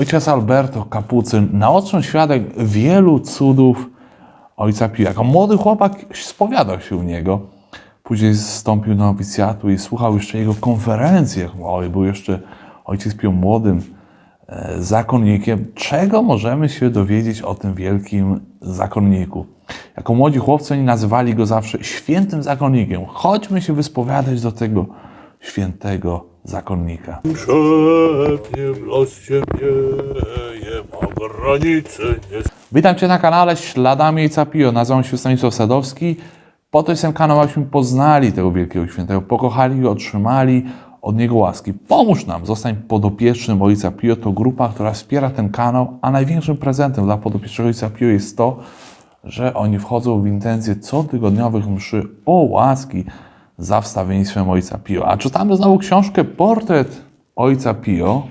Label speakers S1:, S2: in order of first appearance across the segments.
S1: Ojciec Alberto Kapucyn, naoczny świadek wielu cudów ojca Pio. Jako młody chłopak spowiadał się u niego. Później zstąpił do nowicjatu i słuchał jeszcze jego konferencjach. Oj, był jeszcze ojciec Pio młodym e, zakonnikiem. Czego możemy się dowiedzieć o tym wielkim zakonniku? Jako młodzi chłopcy oni nazywali go zawsze świętym zakonnikiem. Chodźmy się wyspowiadać do tego świętego zakonnika.
S2: Szepnie los ciemnieje, ma granicy nie
S1: Witam Cię na kanale Śladami Ojca Pio. Nazywam się Stanisław Sadowski. Po to jestem kanał, abyśmy poznali tego wielkiego świętego, pokochali go, otrzymali od niego łaski. Pomóż nam, zostań podopiecznym Ojca Pio. To grupa, która wspiera ten kanał, a największym prezentem dla podopiecznego Ojca Pio jest to, że oni wchodzą w intencje cotygodniowych mszy o łaski za wstawiennictwem Ojca Pio. A czytamy znowu książkę Portret Ojca Pio.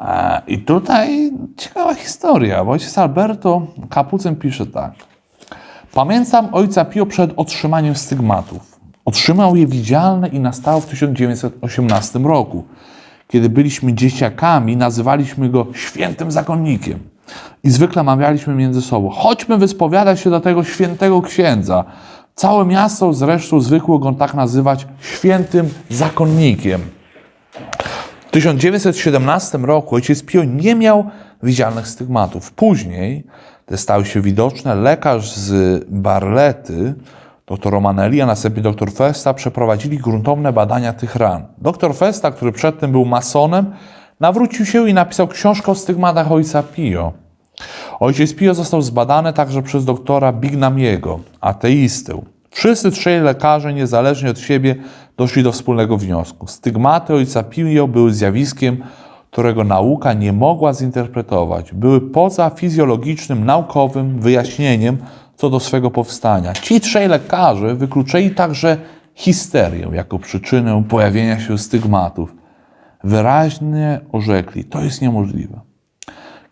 S1: E, I tutaj ciekawa historia, bo ojciec Alberto Kapucyn pisze tak. Pamiętam ojca Pio przed otrzymaniem stygmatów. Otrzymał je widzialne i nastało w 1918 roku. Kiedy byliśmy dzieciakami, nazywaliśmy go świętym zakonnikiem. I zwykle mawialiśmy między sobą, chodźmy wyspowiadać się do tego świętego księdza. Całe miasto zresztą zwykło go tak nazywać świętym zakonnikiem. W 1917 roku ojciec Pio nie miał widzialnych stygmatów. Później te stały się widoczne. Lekarz z Barlety, dr Romanelli, a następnie dr Festa przeprowadzili gruntowne badania tych ran. Dr Festa, który przedtem był masonem, nawrócił się i napisał książkę o stygmatach ojca Pio. Ojciec Pio został zbadany także przez doktora Bignamiego, ateistę. Wszyscy trzej lekarze, niezależnie od siebie, doszli do wspólnego wniosku. Stygmaty ojca Pio były zjawiskiem, którego nauka nie mogła zinterpretować. Były poza fizjologicznym, naukowym wyjaśnieniem co do swego powstania. Ci trzej lekarze wykluczyli także histerię jako przyczynę pojawienia się stygmatów. Wyraźnie orzekli, to jest niemożliwe.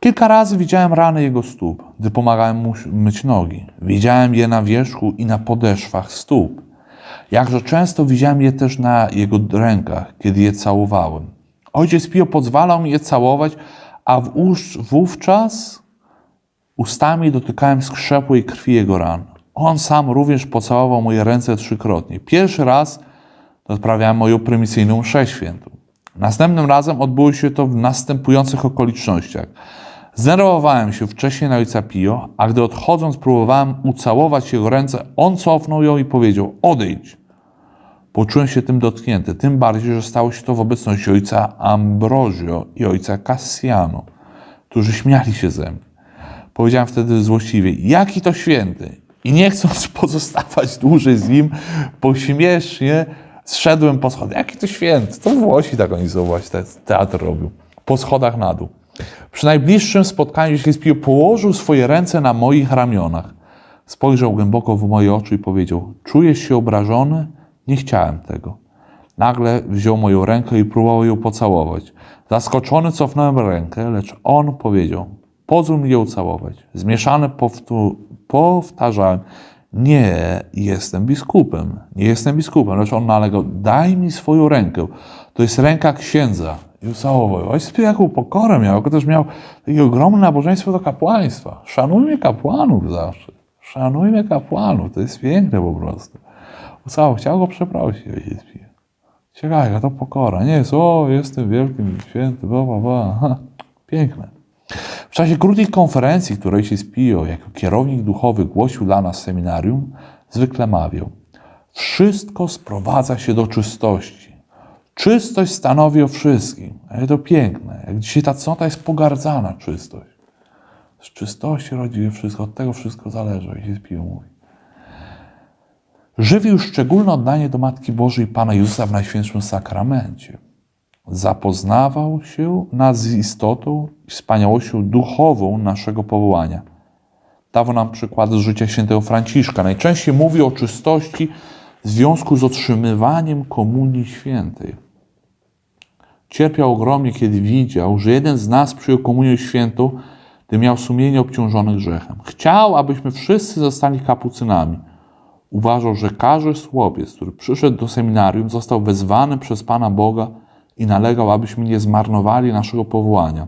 S1: Kilka razy widziałem rany jego stóp, gdy pomagałem mu myć nogi. Widziałem je na wierzchu i na podeszwach stóp. Jakże często widziałem je też na jego rękach, kiedy je całowałem. Ojciec Pio pozwalał mi je całować, a wówcz- wówczas ustami dotykałem skrzepłej krwi jego ran. On sam również pocałował moje ręce trzykrotnie. Pierwszy raz odprawiałem moją prymicyjną mszę świętą. Następnym razem odbyło się to w następujących okolicznościach. Zdenerwowałem się wcześniej na ojca Pio, a gdy odchodząc próbowałem ucałować jego ręce, on cofnął ją i powiedział: Odejdź. Poczułem się tym dotknięty, tym bardziej, że stało się to w obecności ojca Ambrozio i ojca Cassiano, którzy śmiali się ze mnie. Powiedziałem wtedy złośliwie, jaki to święty. I nie chcąc pozostawać dłużej z nim, pośmiesznie zszedłem po schodach. Jaki to święty? To Włosi tak oni są właśnie, te- teatr robią. Po schodach na dół. Przy najbliższym spotkaniu Pio położył swoje ręce na moich ramionach. Spojrzał głęboko w moje oczy i powiedział: Czujesz się obrażony? Nie chciałem tego. Nagle wziął moją rękę i próbował ją pocałować. Zaskoczony cofnąłem rękę, lecz on powiedział: Pozwól mi ją całować. Zmieszany powtarzałem: Nie jestem biskupem, nie jestem biskupem. Lecz on nalegał: Daj mi swoją rękę. To jest ręka księdza. I ucałował. Ojciec Pio jaką pokorę miał, też miał takie ogromne nabożeństwo do kapłaństwa. Szanujmy kapłanów zawsze. Szanujmy kapłanów. To jest piękne po prostu. Ucałował. Chciał go przeprosić. Ojciec Pio. Ciekawe, jaka to pokora. Nie jest, o, jestem wielkim, święty, bla, bla. Ha, Piękne. W czasie krótkich konferencji, które ojciec Pio jako kierownik duchowy głosił dla nas seminarium, zwykle mawiał: Wszystko sprowadza się do czystości. Czystość stanowi o wszystkim. Ale to piękne. Jak dzisiaj ta cnota jest pogardzana, czystość. Z czystości rodzi się wszystko, od tego wszystko zależy, ojciec Pio mówi. Żywił szczególne oddanie do Matki Bożej Pana Jezusa w Najświętszym Sakramencie. Zapoznawał się nas z istotą i wspaniałością duchową naszego powołania. Dawał nam przykłady z życia świętego Franciszka. Najczęściej mówi o czystości w związku z otrzymywaniem Komunii Świętej. Cierpiał ogromnie, kiedy widział, że jeden z nas przyjął Komunię Świętą, gdy miał sumienie obciążone grzechem. Chciał, abyśmy wszyscy zostali kapucynami. Uważał, że każdy chłopiec, który przyszedł do seminarium, został wezwany przez Pana Boga i nalegał, abyśmy nie zmarnowali naszego powołania.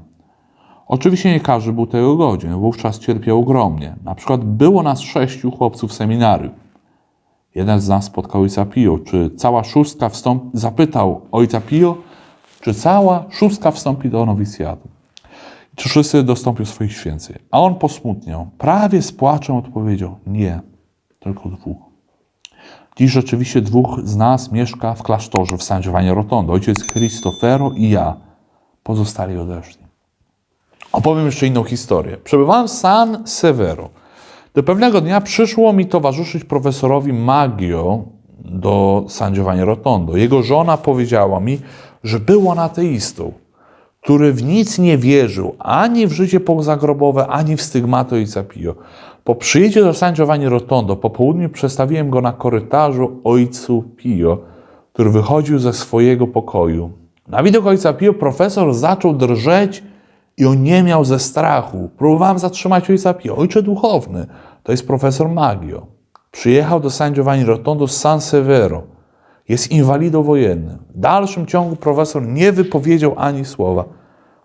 S1: Oczywiście nie każdy był tego godzien, wówczas cierpiał ogromnie. Na przykład było nas sześciu chłopców w seminarium. Jeden z nas spotkał ojca Pio, czy cała szóstka wstąpi, zapytał ojca Pio, czy cała szóstka wstąpi do nowicjatu. Czy wszyscy dostąpią swoich święceń? A on posmutniał. Prawie z płaczem odpowiedział: Nie, tylko dwóch. Dziś rzeczywiście dwóch z nas mieszka w klasztorze w San Giovanni Rotondo. Ojciec Cristofero i ja. Pozostali odeszli. Opowiem jeszcze inną historię. Przebywałem w San Severo. Do pewnego dnia przyszło mi towarzyszyć profesorowi Maggio do San Giovanni Rotondo. Jego żona powiedziała mi, że był on ateistą, który w nic nie wierzył, ani w życie pozagrobowe, ani w stygmaty ojca Pio. Po przyjeździe do San Giovanni Rotondo po południu przestawiłem go na korytarzu ojcu Pio, który wychodził ze swojego pokoju. Na widok ojca Pio profesor zaczął drżeć i oniemiał ze strachu. Próbowałem zatrzymać ojca Pio. Ojcze duchowny, to jest profesor Maggio. Przyjechał do San Giovanni Rotondo z San Severo. Jest inwalidą wojennym. W dalszym ciągu profesor nie wypowiedział ani słowa.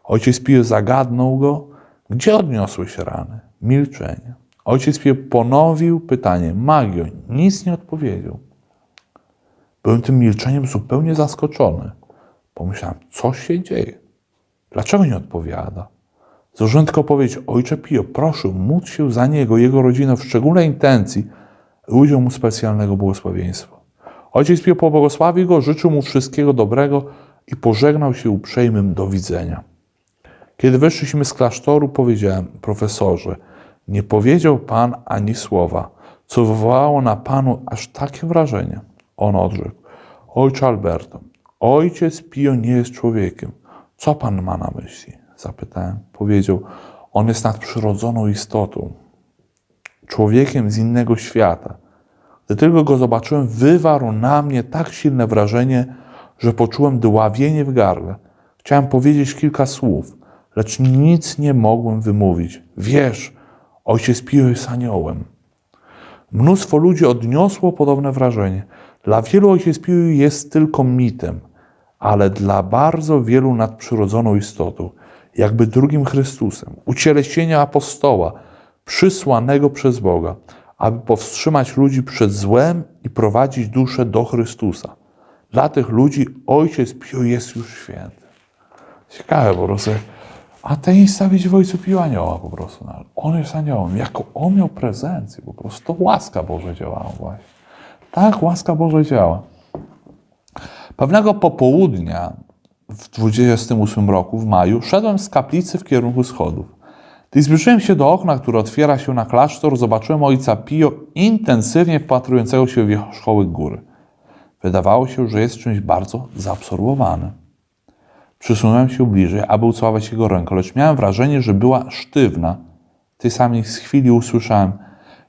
S1: Ojciec Pio zagadnął go, gdzie odniosły się rany. Milczenie. Ojciec Pio ponowił pytanie. Maggio nic nie odpowiedział. Byłem tym milczeniem zupełnie zaskoczony. Pomyślałem, co się dzieje? Dlaczego nie odpowiada? Zdążyłem tylko powiedzieć, ojcze Pio, proszę, módl się za niego, jego rodzinę w szczególnej intencji i udział mu specjalnego błogosławieństwa. Ojciec Pio pobłogosławił go, życzył mu wszystkiego dobrego i pożegnał się uprzejmym do widzenia. Kiedy wyszliśmy z klasztoru, powiedziałem, profesorze, nie powiedział pan ani słowa, co wywołało na panu aż takie wrażenie. On odrzekł, ojcze Alberto, ojciec Pio nie jest człowiekiem. Co pan ma na myśli? Zapytałem. Powiedział, on jest nadprzyrodzoną istotą, człowiekiem z innego świata. Gdy tylko go zobaczyłem, wywarł na mnie tak silne wrażenie, że poczułem dławienie w gardle. Chciałem powiedzieć kilka słów, lecz nic nie mogłem wymówić. Wiesz, ojciec Pio jest aniołem. Mnóstwo ludzi odniosło podobne wrażenie. Dla wielu ojciec Pio jest tylko mitem, ale dla bardzo wielu nadprzyrodzoną istotą, jakby drugim Chrystusem, ucieleśnienia apostoła, przysłanego przez Boga, aby powstrzymać ludzi przed złem i prowadzić duszę do Chrystusa. Dla tych ludzi ojciec Pio jest już święty. Ciekawe po prostu, ateista widzi w ojcu Pio anioła po prostu. No, on jest aniołem. Jako on miał prezencję, po prostu to łaska Boże działała właśnie. Tak, łaska Boże działa. Pewnego popołudnia w 28 roku, w maju, szedłem z kaplicy w kierunku schodów. Gdy zbliżyłem się do okna, które otwiera się na klasztor, zobaczyłem ojca Pio intensywnie wpatrującego się w wierzchołek góry. Wydawało się, że jest czymś bardzo zaabsorbowany. Przysunąłem się bliżej, aby ucałować jego rękę, lecz miałem wrażenie, że była sztywna. W tej samej chwili usłyszałem,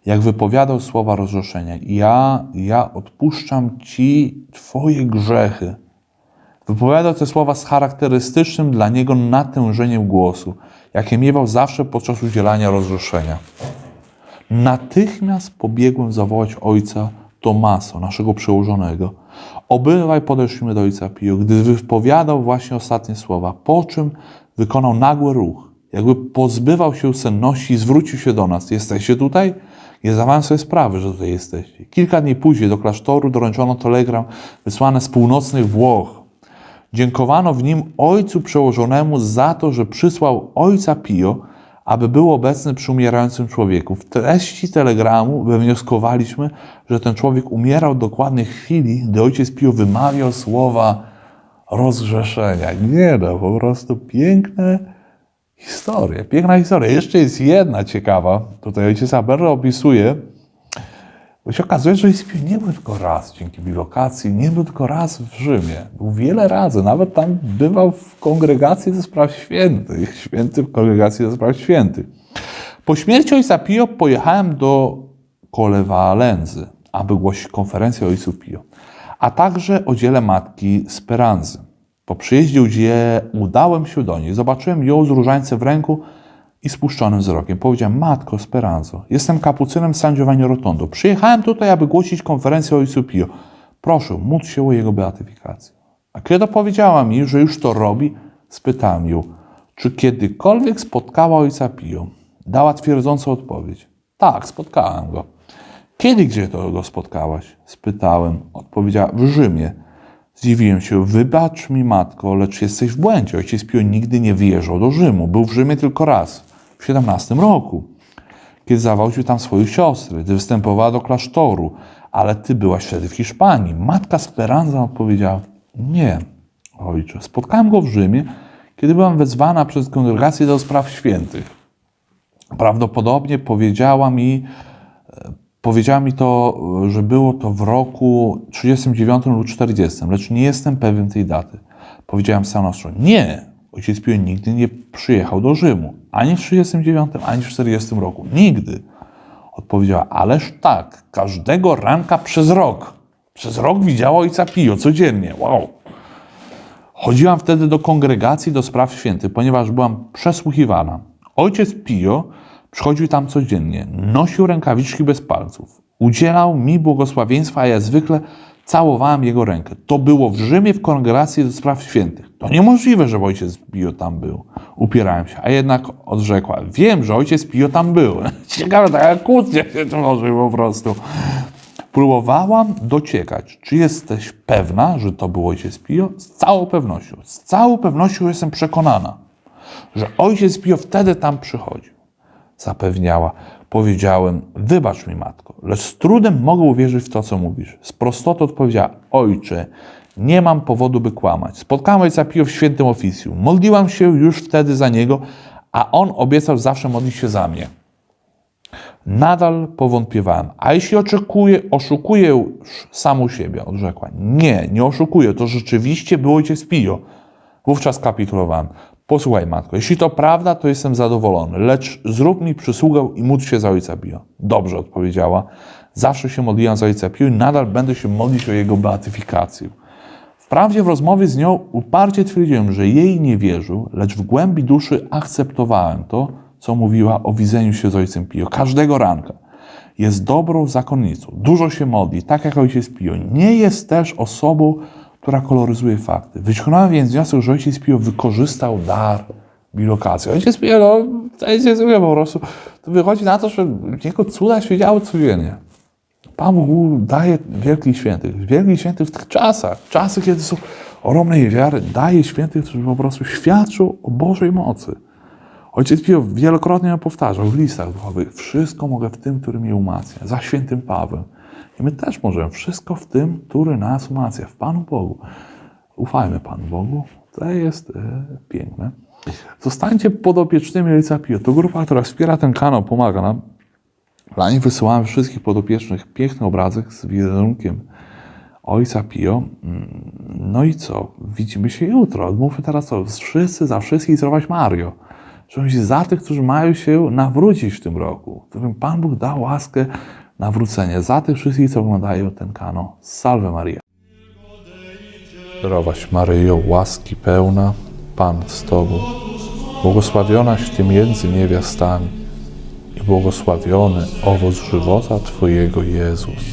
S1: jak wypowiadał słowa rozrzeszenia. Ja, ja odpuszczam ci twoje grzechy. Wypowiadał te słowa z charakterystycznym dla niego natężeniem głosu, jakie miewał zawsze podczas udzielania rozrzeszenia. Natychmiast pobiegłem zawołać ojca Tomaso, naszego przełożonego. Obydwaj podeszliśmy do ojca Pio, gdy wypowiadał właśnie ostatnie słowa, po czym wykonał nagły ruch, jakby pozbywał się senności i zwrócił się do nas. Jesteście tutaj? Nie zdawałem sobie sprawy, że tutaj jesteście. Kilka dni później do klasztoru doręczono telegram wysłany z północnych Włoch. Dziękowano w nim ojcu przełożonemu za to, że przysłał ojca Pio, aby był obecny przy umierającym człowieku. W treści telegramu wywnioskowaliśmy, że ten człowiek umierał dokładnie w chwili, gdy ojciec Pio wymawiał słowa rozgrzeszenia. Nie no, po prostu piękne historie, piękna historia. Jeszcze jest jedna ciekawa, tutaj ojciec Aberro opisuje, bo się okazuje, że Pio nie był tylko raz dzięki bilokacji, nie był tylko raz w Rzymie. Był wiele razy, nawet tam bywał w kongregacji ze spraw świętych, święty w kongregacji ze spraw świętych. Po śmierci Ojca Pio pojechałem do Kolewalenzy, aby głosić konferencję Ojcu Pio, a także o dziele matki Speranzy. Po przyjeździe, udałem się do niej, zobaczyłem ją z różańcem w ręku i spuszczonym wzrokiem. Powiedziałem, Matko Speranzo, jestem kapucynem San Giovanni Rotondo. Przyjechałem tutaj, aby głosić konferencję o Ojcu Pio. Proszę, módl się o jego beatyfikację. A kiedy powiedziała mi, że już to robi, spytałem ją, Czy kiedykolwiek spotkała ojca Pio? Dała twierdzącą odpowiedź. Tak, spotkałem go. Kiedy gdzie to go spotkałaś? Spytałem. Odpowiedziała w Rzymie. Zdziwiłem się. Wybacz mi, matko, lecz jesteś w błędzie. Ojciec Pio nigdy nie wyjeżdżał do Rzymu. Był w Rzymie tylko raz, w 17 roku kiedy zawałcił tam swoją siostrę, gdy występowała do klasztoru, ale ty byłaś wtedy w Hiszpanii. Matka Speranza odpowiedziała, nie, ojcze, spotkałem go w Rzymie, kiedy byłam wezwana przez kongregację do spraw świętych. Prawdopodobnie powiedziała mi, e, powiedziała mi to, e, że było to w roku 39 lub 40, lecz nie jestem pewien tej daty. Powiedziałem stanowczo, nie, ojciec Pio nigdy nie przyjechał do Rzymu, ani w 39, ani w 40 roku, nigdy. Odpowiedziała, ależ tak, każdego ranka przez rok. Przez rok widziała ojca Pio codziennie, wow. Chodziłam wtedy do kongregacji do spraw świętych, ponieważ byłam przesłuchiwana. Ojciec Pio przychodził tam codziennie, nosił rękawiczki bez palców, udzielał mi błogosławieństwa, a ja zwykle całowałem jego rękę. To było w Rzymie w kongregacji do spraw świętych. To niemożliwe, żeby ojciec Pio tam był. Upierałem się, a jednak odrzekła. Wiem, że ojciec Pio tam był. Ciekawe, taka kłótnia się tworzy po prostu. Próbowałam dociekać, czy jesteś pewna, że to był ojciec Pio? Z całą pewnością. Z całą pewnością jestem przekonana, że ojciec Pio wtedy tam przychodził. Zapewniała. Powiedziałem, wybacz mi matko, lecz z trudem mogę uwierzyć w to, co mówisz. Z prostotą odpowiedziała, ojcze, nie mam powodu, by kłamać. Spotkałem ojca Pio w świętym oficjum. Modliłam się już wtedy za niego, a on obiecał zawsze modlić się za mnie. Nadal powątpiewałem. A jeśli oczekuję, oszukuję samą siebie, odrzekła. Nie, nie oszukuję, to rzeczywiście był ojciec Pio. Wówczas kapitulowałem. Posłuchaj, matko, jeśli to prawda, to jestem zadowolony, lecz zrób mi przysługę i módl się za ojca Pio. Dobrze, odpowiedziała. Zawsze się modliłam za ojca Pio i nadal będę się modlić o jego beatyfikację. Wprawdzie w rozmowie z nią uparcie twierdziłem, że jej nie wierzył, lecz w głębi duszy akceptowałem to, co mówiła o widzeniu się z ojcem Pio każdego ranka. Jest dobrą zakonnicą, dużo się modli, tak jak ojciec Pio. Nie jest też osobą, która koloryzuje fakty. Wyciągnąłem więc wniosek, że ojciec Pio wykorzystał dar bilokacji. Ojciec Pio, no, jest niezwykłe po prostu. To wychodzi na to, że jego cuda się działy codziennie. Pan Bóg daje wielkich świętych. Wielkich świętych w tych czasach. Czasy, kiedy są ogromnej wiary, daje świętych, którzy po prostu świadczą o Bożej mocy. Ojciec Pio wielokrotnie powtarzał w listach duchowych, wszystko mogę w tym, który mnie umacnia, za świętym Pawłem. I my też możemy, wszystko w tym, który nas umacnia, w Panu Bogu. Ufajmy Panu Bogu, to jest e, piękne. Zostańcie podopiecznymi Ojca Pio. To grupa, która wspiera ten kanał, pomaga nam. Dla nich wysyłamy wszystkich podopiecznych piękny obrazek z wizerunkiem Ojca Pio. Mm, No i co? Widzimy się jutro. Mówmy teraz co? Wszyscy za wszystkich zdrowaś Mario. Żebym się za tych, którzy mają się nawrócić w tym roku. Którym Pan Bóg dał łaskę nawrócenia. Za tych wszystkich, co oglądają ten kanał. Salve Maria. Zdrowaś Maryjo, łaski pełna, Pan z Tobą. Błogosławionaś Ty między niewiastami i błogosławiony owoc żywota Twojego Jezus.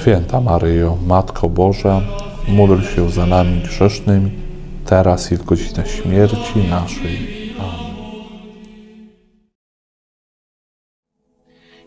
S1: Święta Maryjo, Matko Boża, módl się za nami grzesznymi, teraz i w godzinę śmierci naszej.